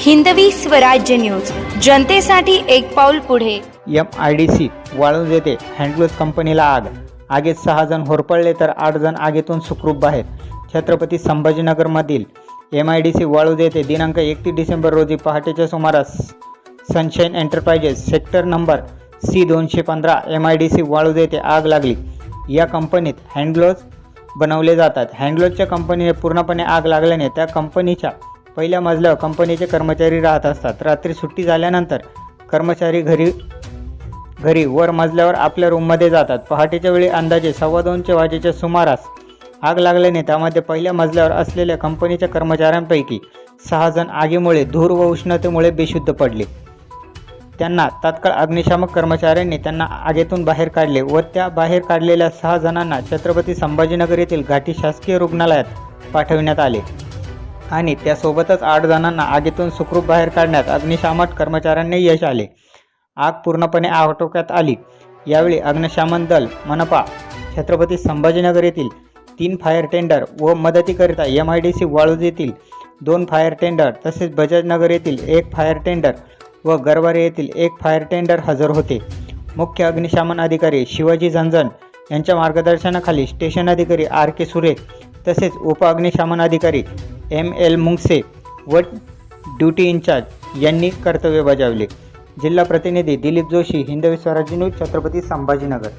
Hindavi Swarajya news. जनतेसाठी एक पाऊल पुढे. एम आय डी सी वाळू येथे हँडग्लोज कंपनीला आग. आगीत सहा जण होरपळले तर आठ जण आगीतून सुखरूप बाहेर. Chhatrapati संभाजीनगरमधील M I D C Waluj येथे दिनांक एकतीस डिसेंबर रोजी पहाटेच्या सुमारास. Sunshine enterprises sector number C दोनशे पंधरा M I D C Waluj येथे आग लागली. या कंपनीत हँडग्लोज बनवले जातात. हँडग्लोजच्या कंपनीने पूर्णपणे आग लागल्याने त्या कंपनीच्या पहिल्या मजल्यावर कंपनीचे कर्मचारी राहत असतात. रात्री सुट्टी झाल्यानंतर कर्मचारी घरी घरी वर मजल्यावर आपल्या रूममध्ये जातात. पहाटेच्या वेळी अंदाजे सव्वा दोनच्या वाजेच्या सुमारास आग लागल्याने त्यामध्ये पहिल्या मजल्यावर असलेल्या कंपनीच्या कर्मचाऱ्यांपैकी सहा जण आगीमुळे धूर व उष्णतेमुळे बेशुद्ध पडले. त्यांना तात्काळ अग्निशामक कर्मचाऱ्यांनी त्यांना आगेतून बाहेर काढले व त्या बाहेर काढलेल्या सहा जणांना छत्रपती संभाजीनगर येथील घाटी शासकीय रुग्णालयात पाठविण्यात आले. आणि त्यासोबतच आठ जणांना आगीतून सुखरूप बाहेर काढण्यात अग्निशामक कर्मचाऱ्यांनी यश आले. आग पूर्णपणे आटोक्यात आली. यावेळी अग्निशामन दल मनपा छत्रपती संभाजीनगर येथील तीन फायर टेंडर व मदतीकरिता M I D C Waluj येथील दोन फायर टेंडर तसेच बजाजनगर येथील एक फायर टेंडर व गरवारे येथील एक फायर टेंडर हजर होते. मुख्य अग्निशमन अधिकारी शिवाजी झंझण यांच्या मार्गदर्शनाखाली स्टेशन अधिकारी आर के सुरे तसेच उप अग्निशमन अधिकारी एम एल मुंगसे व ड्युटी इन्चार्ज यांनी कर्तव्य बजावले. जिल्हा प्रतिनिधी दिलीप जोशी हिंदवी स्वराज्य न्यूज छत्रपती संभाजीनगर.